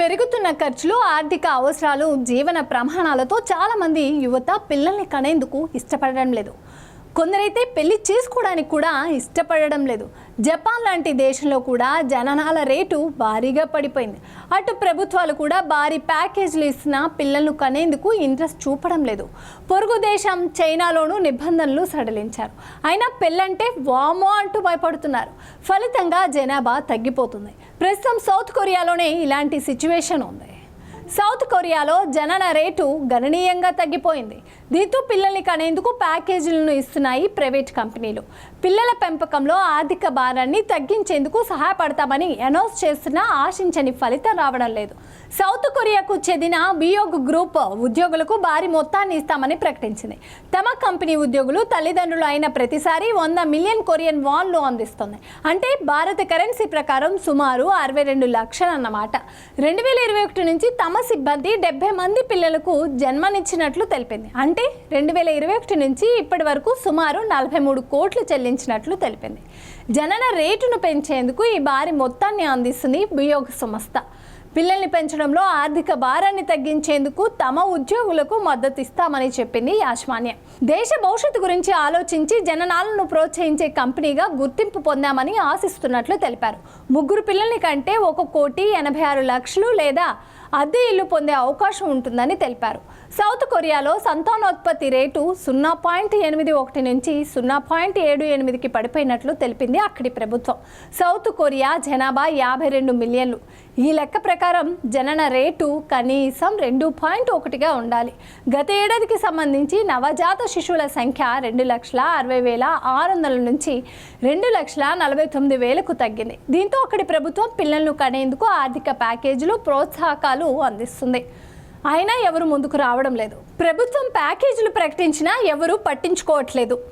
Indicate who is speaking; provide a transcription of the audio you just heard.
Speaker 1: పెరుగుతున్న ఖర్చులు ఆర్థిక అవసరాలు జీవన ప్రమాణాలతో చాలామంది యువత పిల్లల్ని కనేందుకు ఇష్టపడడం లేదు. కొందరైతే పెళ్ళి చేసుకోవడానికి కూడా ఇష్టపడడం లేదు. జపాన్ లాంటి దేశంలో కూడా జననాల రేటు భారీగా పడిపోయింది. అటు ప్రభుత్వాలు కూడా భారీ ప్యాకేజీలు ఇస్తున్నా పిల్లలను కనేందుకు ఇంట్రెస్ట్ చూపడం లేదు. పొరుగు దేశం చైనాలోనూ నిబంధనలు సడలించారు. అయినా పెళ్ళంటే వామో అంటూ భయపడుతున్నారు. ఫలితంగా జనాభా తగ్గిపోతుంది. ప్రస్తుతం సౌత్ కొరియాలోనే ఇలాంటి సిచ్యువేషన్ ఉంది. సౌత్ కొరియాలో జనన రేటు గణనీయంగా తగ్గిపోయింది. దీంతో పిల్లల్ని కనేందుకు ప్యాకేజీలను ఇస్తున్నాయి ప్రైవేట్ కంపెనీలు. పిల్లల పెంపకంలో ఆర్థిక భారాన్ని తగ్గించేందుకు సహాయపడతామని అనౌన్స్ చేస్తున్నా ఆశించని ఫలితం రావడం లేదు. సౌత్ కొరియాకు చెందిన బియోగ్ గ్రూప్ ఉద్యోగులకు భారీ మొత్తాన్ని ఇస్తామని ప్రకటించింది. తమ కంపెనీ ఉద్యోగులు తల్లిదండ్రులు అయిన ప్రతిసారి వంద మిలియన్ కొరియన్ వాన్లు అందిస్తుంది. అంటే భారత కరెన్సీ ప్రకారం సుమారు అరవై రెండు లక్షలు అన్నమాట రెండు వేల ఇరవై ఒకటి నుంచి తమ సిబ్బంది డెబ్బై మంది పిల్లలకు జన్మనిచ్చినట్లు తెలిపింది. అంటే రెండు వేల ఇరవై ఒకటి నుంచి ఇప్పటి వరకు సుమారు నలభై మూడు కోట్లు చెల్లించినట్లు తెలిపింది. జనన రేటును పెంచేందుకు ఈ భారీ మొత్తాన్ని అందిస్తుంది వియోగ సంస్థ. పిల్లల్ని పెంచడంలో ఆర్థిక భారాన్ని తగ్గించేందుకు తమ ఉద్యోగులకు మద్దతు ఇస్తామని చెప్పింది యాజమాన్యం. దేశ భవిష్యత్తు గురించి ఆలోచించి జననాలను ప్రోత్సహించే కంపెనీగా గుర్తింపు పొందామని ఆశిస్తున్నట్లు తెలిపారు. ముగ్గురు పిల్లల్ని కంటే ఒక కోటి ఎనభై ఆరు లక్షలు లేదా అద్దె ఇల్లు పొందే అవకాశం ఉంటుందని తెలిపారు. సౌత్ కొరియాలో సంతానోత్పత్తి రేటు సున్నా పాయింట్ ఎనిమిది ఒకటి నుంచి సున్నా పాయింట్ ఏడు ఎనిమిదికి పడిపోయినట్లు తెలిపింది అక్కడి ప్రభుత్వం. సౌత్ కొరియా జనాభా యాభై రెండు మిలియన్లు. ఈ లెక్క ప్రకారం జనన రేటు కనీసం రెండు పాయింట్ ఒకటిగా ఉండాలి. గత ఏడాదికి సంబంధించి నవజాత శిశువుల సంఖ్య రెండు లక్షల అరవై వేల ఆరు వందల నుంచి రెండు లక్షల నలభై తొమ్మిది వేలకు తగ్గింది. దీంతో అక్కడి ప్రభుత్వం పిల్లలను కనేందుకు ఆర్థిక ప్యాకేజీలు ప్రోత్సాహకాలు అందిస్తుంది. అయినా ఎవరు ముందుకు రావడం లేదు. ప్రభుత్వం ప్యాకేజీలు ప్రకటించినా ఎవరు పట్టించుకోవట్లేదు.